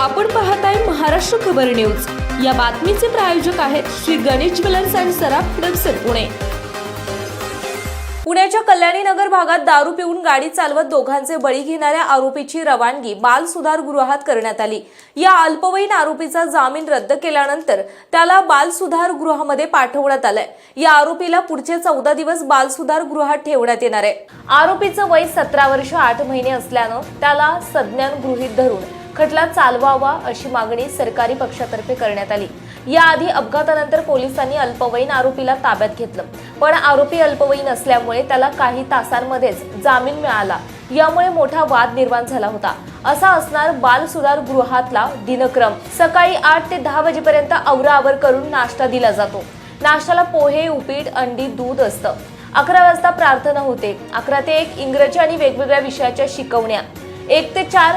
आपण पाहताय महाराष्ट्र खबर न्यूज. या बातमीचे प्रायोजक आहेत श्री गणेश ज्वेलर्स अँड सराफ हडपसर पुणे. पुण्याच्या कल्याणी नगर भागात दारू पिऊन गाडी चालवत दोघांचे बळी घेणाऱ्या आरोपीची रवानगी बाल सुधार गृहात करण्यात आली. या अल्पवयीन आरोपीचा जामीन रद्द केल्यानंतर त्याला बाल सुधार गृहामध्ये पाठवण्यात आलंय. या आरोपीला पुढचे चौदा दिवस बाल सुधार गृहात ठेवण्यात येणार आहे. आरोपीचं वय सतरा वर्ष आठ महिने असल्यानं त्याला संज्ञान गृहीत धरून खटला चालवावा अशी मागणी सरकारी पक्षातर्फे करण्यात आली. याआधी अपघातानंतर पोलिसांनी अल्पवयीन आरोपीला ताब्यात घेतलं. पण आरोपी अल्पवयीन असल्यामुळे त्याला काही तासांमध्येच जामीन मिळाला. यामुळे मोठा वाद निर्माण झाला होता. असा असणार बाल सुधार गृहातला दिनक्रम. सकाळी आठ ते दहा वाजेपर्यंत आवराआवर करून नाश्ता दिला जातो. नाश्त्याला पोहे उपीट अंडी दूध असतं. अकरा वाजता प्रार्थना होते. अकरा ते एक इंग्रजी आणि वेगवेगळ्या विषयाच्या शिकवण्या. एक ते चार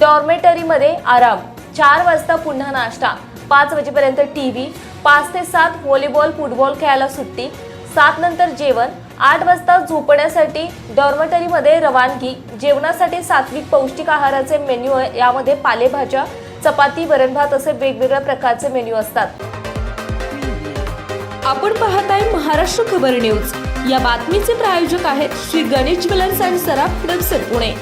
डॉर्मेटरीमध्ये आराम चार वाजता पुन्हा नाश्ता पाच वाजेपर्यंत टी व्ही पाच ते सात व्हॉलीबॉल फुटबॉल खेळायला सुट्टी सात नंतर जेवण आठ वाजता झोपण्यासाठी डॉर्मेटरीमध्ये रवानगी जेवणासाठी सात्विक पौष्टिक आहाराचे मेन्यू आहे. यामध्ये पालेभाज्या चपाती वरणभात असे वेगवेगळ्या प्रकारचे मेन्यू असतात. आपण पाहत आहे महाराष्ट्र खबर न्यूज. या बातमीचे प्रायोजक आहेत Shri Ganesh jewellers and Saraf Hadapsar Pune.